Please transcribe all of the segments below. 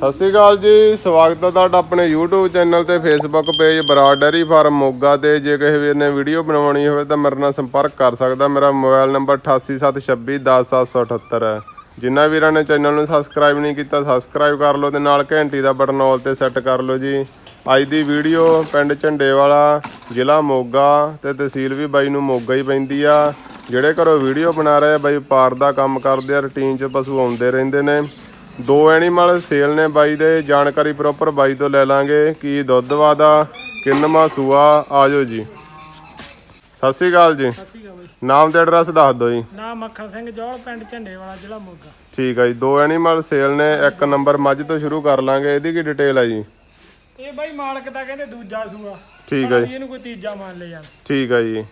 ਸਤਿ ਸ਼੍ਰੀ ਅਕਾਲ ਜੀ, ਸਵਾਗਤ ਹੈ ਤੁਹਾਡਾ ਆਪਣੇ YouTube ਚੈਨਲ ਤੇ Facebook page Brar dairy farm Moga ਤੇ। ਜੇ ਕਿਸੇ ਵੀਰ ਨੇ ਵੀਡੀਓ ਬਣਾਉਣੀ ਹੋਵੇ ਤਾਂ ਮੇਰੇ ਨਾਲ ਸੰਪਰਕ ਕਰ ਸਕਦਾ। ਮੇਰਾ ਮੋਬਾਈਲ ਨੰਬਰ 8876210778 ਹੈ ਜਿਨ੍ਹਾਂ ਵੀਰਾਂ ਨੇ ਚੈਨਲ ਨੂੰ ਸਬਸਕ੍ਰਾਈਬ ਨਹੀਂ ਕੀਤਾ ਸਬਸਕ੍ਰਾਈਬ ਕਰ ਲਓ ਤੇ ਨਾਲ ਘੰਟੀ ਦਾ ਬਟਨ ਆਲ ਤੇ ਸੈੱਟ ਕਰ ਲਓ ਜੀ। ਅੱਜ ਦੀ ਵੀਡੀਓ ਪਿੰਡ ਝੰਡੇਵਾਲਾ, ਜ਼ਿਲ੍ਹਾ ਮੋਗਾ ਤੇ ਤਹਿਸੀਲ ਵੀ ਬਾਈ ਨੂੰ ਮੋਗਾ ਹੀ ਪੈਂਦੀ ਆ। ਜਿਹੜੇ ਘਰੋਂ ਵੀਡੀਓ ਬਣਾ ਰਹੇ ਬਾਈ ਪਾਰ ਦਾ ਕੰਮ ਕਰਦੇ ਆ, ਰੁਟੀਨ 'ਚ ਪਸ਼ੂ ਆਉਂਦੇ ਰਹਿੰਦੇ ਨੇ। ਦੋ ਐਨੀਮਲ ਸੇਲ ਨੇ ਬਾਈ ਦੇ ਜਾਣਕਾਰੀ ਪ੍ਰੋਪਰ ਬਾਈ ਤੋਂ ਲੈ ਲਾਂਗੇ। ਕੀ ਦੁੱਧ ਵਾਦਾ ਕਿੰਨਵਾਂ ਸੂਆ ਆਜੋ ਜੀ। ਸਤਿ ਸ਼੍ਰੀ ਅਕਾਲ ਜੀ। ਸਤਿ ਸ਼੍ਰੀ ਅਕਾਲ ਬਾਈ। ਨਾਮ ਤੇ ਐਡਰੈਸ ਦੱਸ ਦਿਓ ਜੀ। ਨਾਮ ਮੱਖਣ ਸਿੰਘ ਜੋੜ ਪਿੰਡ ਝੰਡੇ ਵਾਲਾ ਜ਼ਿਲ੍ਹਾ ਮੋਗਾ। ਠੀਕ ਹੈ ਜੀ ਦੋ ਐਨੀਮਲ ਸੇਲ ਨੇ ਇੱਕ ਨੰਬਰ ਮੱਝ ਤੋਂ ਸ਼ੁਰੂ ਕਰ ਲਾਂਗੇ। ਇਹਦੀ ਕੀ ਡਿਟੇਲ ਹੈ ਜੀ? ਇਹ ਬਾਈ ਮਾਲਕ ਤਾਂ ਕਹਿੰਦੇ ਦੂਜਾ ਸੂਆ। ਠੀਕ ਹੈ ਅਸੀਂ ਇਹਨੂੰ ਕੋਈ ਤੀਜਾ ਮੰਨ ਲਿਆ। ਯਾਰ ਠੀਕ ਹੈ ਜੀ।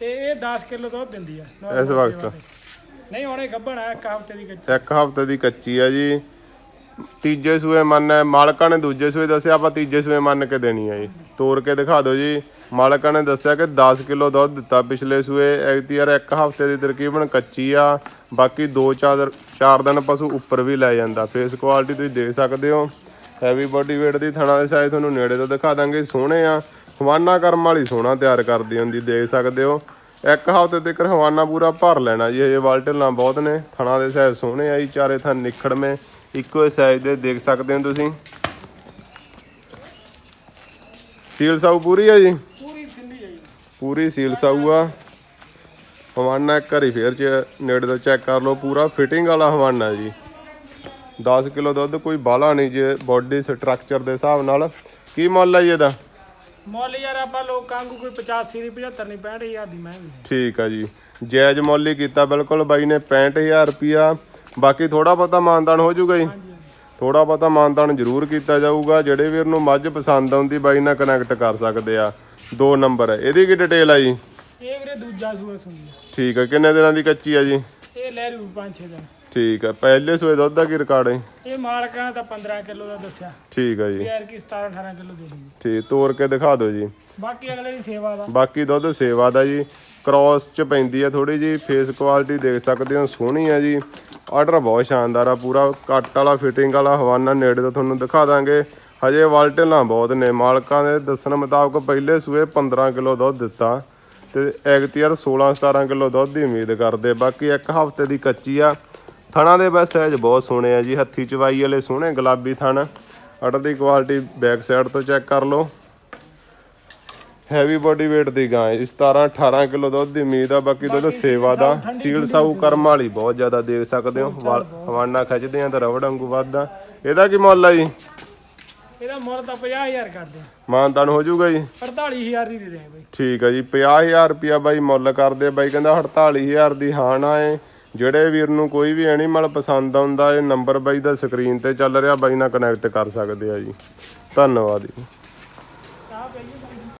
ਤੇ ਇਹ 10 ਕਿਲੋ ਦੁੱਧ ਦਿੰਦੀ ਆ। ਇਸ ਵਕਤ? ਨਹੀਂ ਹੁਣੇ ਗੱਭਣ ਆ ਇੱਕ ਹਫ਼ਤੇ ਦੀ ਕੱਚੀ। ਇੱਕ ਹਫ਼ਤੇ ਦੀ ਕੱਚੀ ਹੈ ਜੀ। ਤੀਜੇ ਸੂਏ ਮੰਨ ਹੈ ਮਾਲਕਾਂ ਨੇ ਦੂਜੇ ਸੂਏ ਦੱਸਿਆ, ਆਪਾਂ ਤੀਜੇ ਸੂਏ ਮੰਨ ਕੇ ਦੇਣੀ ਹੈ ਜੀ। ਤੋੜ ਕੇ ਦਿਖਾ ਦਿਓ ਜੀ। ਮਾਲਕਾਂ ਨੇ ਦੱਸਿਆ ਕਿ 10 ਕਿਲੋ ਦੁੱਧ ਦਿੱਤਾ ਪਿਛਲੇ ਸੂਏ। ਐਤੀਆਰ ਇੱਕ ਹਫ਼ਤੇ ਦੀ ਤਕਰੀਬਨ ਕੱਚੀ ਆ। ਬਾਕੀ 2-4 ਚਾਰ ਦਿਨ ਪਸ਼ੂ ਉੱਪਰ ਵੀ ਲੈ ਜਾਂਦਾ। ਫੇਸ ਕੁਆਲਿਟੀ ਤੁਸੀਂ ਦੇਖ ਸਕਦੇ ਹੋ। ਹੈਵੀ ਬੋਡੀ weight ਦੀ ਥਣਾ ਦੇ ਸਾਈਜ਼ ਤੁਹਾਨੂੰ ਨੇੜੇ ਤੋਂ ਦਿਖਾ ਦਾਂਗੇ। ਸੋਹਣੇ ਆ। ਹਵਾਨਾ ਕਰਮ ਵਾਲੀ ਸੋਹਣਾ ਤਿਆਰ ਕਰਦੀ ਹੁੰਦੀ, ਦੇਖ ਸਕਦੇ ਹੋ। ਇੱਕ ਹਫ਼ਤੇ ਤੱਕ ਹਵਾਨਾ ਪੂਰਾ ਭਰ ਲੈਣਾ ਜੀ। ਇਹ ਵਾਲਟਲਾਂ ਬਹੁਤ ਨੇ। ਥਣਾ ਦੇ ਸਾਈਜ਼ ਸੋਹਣੇ ਆ ਜੀ। ਚਾਰੇ ਥਣ ਨਿਖੜਵੇਂ। ਇੱਕੋ ਸਾਈਜ਼ ਦੇ ਦੇਖ ਸਕਦੇ ਹੋ ਤੁਸੀਂ। ਸੀਲ ਸਾਊ ਪੂਰੀ ਆ ਜੀ? ਪੂਰੀ ਸੀਲ ਸਾਊ ਆ। ਹਵਾਨਾ ਇੱਕ ਵਾਰੀ ਫੇਰ ਚ ਨੇੜੇ ਤੋਂ ਚੈੱਕ ਕਰ ਲਓ ਪੂਰਾ ਫਿਟਿੰਗ ਵਾਲਾ ਹਵਾਨਾ ਜੀ। 10 ਕਿਲੋ ਦੁੱਧ ਕੋਈ ਬਾਹਲਾ ਨਹੀਂ ਜੇ ਬਾਡੀ ਸਟਰਕਚਰ ਦੇ ਹਿਸਾਬ ਨਾਲ। ਕੀ ਮੁੱਲ ਹੈ ਜੀ ਇਹਦਾ? ਮੁੱਲ ਯਾਰ ਆਪਾਂ ਲੋਕਾਂ ਨੂੰ ਕੋਈ 85 ਦੀ 75 ਨਹੀਂ 65 ਹਜ਼ਾਰ ਦੀ ਮੈਂ ਵੀ। ਠੀਕ ਆ ਜੀ। ਜਾਇਜ਼ ਮੁੱਲ ਹੀ ਕੀਤਾ ਬਿਲਕੁਲ ਬਾਈ ਨੇ 65000 ਰੁਪਿਆ ਬਾਕੀ ਥੋੜਾ ਬਹੁਤਾ ਮਾਨਦਾਨ ਹੋ ਜਾਊਗਾ ਜੀ। ਥੋੜਾ ਬਹੁਤਾ ਮਾਨਦਾਨ ਜ਼ਰੂਰ ਕੀਤਾ ਜਾਊਗਾ। ਜਿਹੜੇ ਵੀਰ ਨੂੰ ਮੱਝ ਪਸੰਦ ਆਉਂਦੀ ਬਾਈ ਨਾਲ ਕਨੈਕਟ ਕਰ ਸਕਦੇ ਆ। ਦੋ ਨੰਬਰ ਇਹਦੀ ਕੀ ਡਿਟੇਲ ਆ ਜੀ? ਇਹ ਵੀਰੇ ਦੂਜਾ ਸੂਆ ਸੁਣੀ ਆ। ਠੀਕ ਆ ਕਿੰਨੇ ਦਿਨਾਂ ਦੀ ਕੱਚੀ ਆ ਜੀ? ਇਹ ਲੈ ਰੂ 5-6 ਦਿਨ। ਠੀਕ ਆ ਪਹਿਲੇ ਸੂਏ ਦੁੱਧ ਦਾ ਕੀ ਰਿਕਾਰਡ ਹੈ? ਇਹ ਮਾਲਕਾਂ ਤਾਂ 15 ਕਿਲੋ ਦਾ ਦੱਸਿਆ। ਠੀਕ ਆ ਜੀ। ਯਾਰ ਕੀ 17-18 ਕਿਲੋ ਦੇ ਦੂਗੀ ਠੀਕ ਤੋੜ ਕੇ ਦਿਖਾ ਦਿਓ ਜੀ। ਬਾਕੀ ਅਗਲੇ ਦੀ ਸੇਵਾ ਦਾ। ਬਾਕੀ ਦੁੱਧ ਸੇਵਾ ਦਾ ਜੀ। ਕ੍ਰਾਸ ਚ ਪੈਂਦੀ ਆ ਥੋੜੀ ਜੀ ਫੇਸ ਕੁਆਲਿਟੀ ਦੇਖ ਸਕਦੇ ਹੋ ਸੋਹਣੀ ਆ ਜੀ। ਆਰਡਰ ਬਹੁਤ ਸ਼ਾਨਦਾਰ ਆ, ਪੂਰਾ ਕੱਟ ਵਾਲਾ ਫਿਟਿੰਗ ਵਾਲਾ ਹਵਾਨਾ ਨੇੜੇ ਤੋਂ ਤੁਹਾਨੂੰ ਦਿਖਾ ਦਾਂਗੇ। ਹਜੇ ਵਾਲਟਲਾਂ ਬਹੁਤ ਨੇ, ਮਾਲਕਾਂ ਦੇ ਦੱਸਣ ਮੁਤਾਬਕ ਪਹਿਲੇ ਸੂਏ 15 ਕਿਲੋ ਦੁੱਧ ਦਿੱਤਾ ਤੇ ਐਗਤੀਆਰ 16 17 ਕਿਲੋ ਦੁੱਧ ਦੀ ਉਮੀਦ ਕਰਦੇ ਬਾਕੀ ਇੱਕ ਹਫ਼ਤੇ ਦੀ ਕੱਚੀ ਆ। ਥਣਾ ਦੇ ਬਸ ਸਾਈਜ਼ ਬਹੁਤ ਸੋਹਣੇ ਆ ਜੀ, ਹੱਥੀ ਚਵਾਈ ਵਾਲੇ ਸੋਹਣੇ ਗੁਲਾਬੀ ਥਣ। ਆਰਡਰ ਦੀ ਕੁਆਲਿਟੀ ਬੈਕ ਸਾਈਡ ਤੋਂ ਚੈੱਕ ਕਰ ਲਓ। ਹੈਵੀ ਬੋਡੀ weight ਦੀ ਗਾਂ ਹੈ 17 18 ਕਿਲੋ ਦੁੱਧ ਦੀ ਉਮੀਦ ਆ ਬਾਕੀ ਦੁੱਧ ਸੇਵਾ ਦਾ ਸੀਲ ਸਾਊ ਕਰਮ ਵਾਲੀ ਬਹੁਤ ਜ਼ਿਆਦਾ ਦੇਖ ਸਕਦੇ ਹੋ। ਹਵਾਨਾ ਖਿੱਚਦੇ ਆ ਤਾਂ ਰਵੜ ਵਾਂਗੂ ਵੱਧਦਾ। ਇਹਦਾ ਕੀ ਮੁੱਲ ਆ ਜੀ? ਇਹਦਾ ਮੁੱਲ ਤਾਂ 50000 ਕਰਦੇ ਮਾਨਤਾਨ ਹੋ ਜਾਊਗਾ ਜੀ? 48000 ਦੀ ਦੇ ਰਹੇ ਬਾਈ। ਠੀਕ ਆ ਜੀ 50000 ਰੁਪਿਆ ਬਾਈ ਮੁੱਲ ਕਰਦੇ ਬਾਈ। ਕਹਿੰਦਾ 48000 ਦੀ ਹਾਣਾ ਏ ਜਿਹੜੇ ਵੀਰ ਨੂੰ ਕੋਈ ਵੀ ਐਨੀਮਲ ਪਸੰਦ ਆਉਂਦਾ ਇਹ ਨੰਬਰ ਬਾਈ ਦਾ ਸਕਰੀਨ ਤੇ ਚੱਲ ਰਿਹਾ। ਬਾਈ ਨਾਲ ਕਨੈਕਟ ਕਰ ਸਕਦੇ ਆ ਜੀ। ਧੰਨਵਾਦ ਜੀ।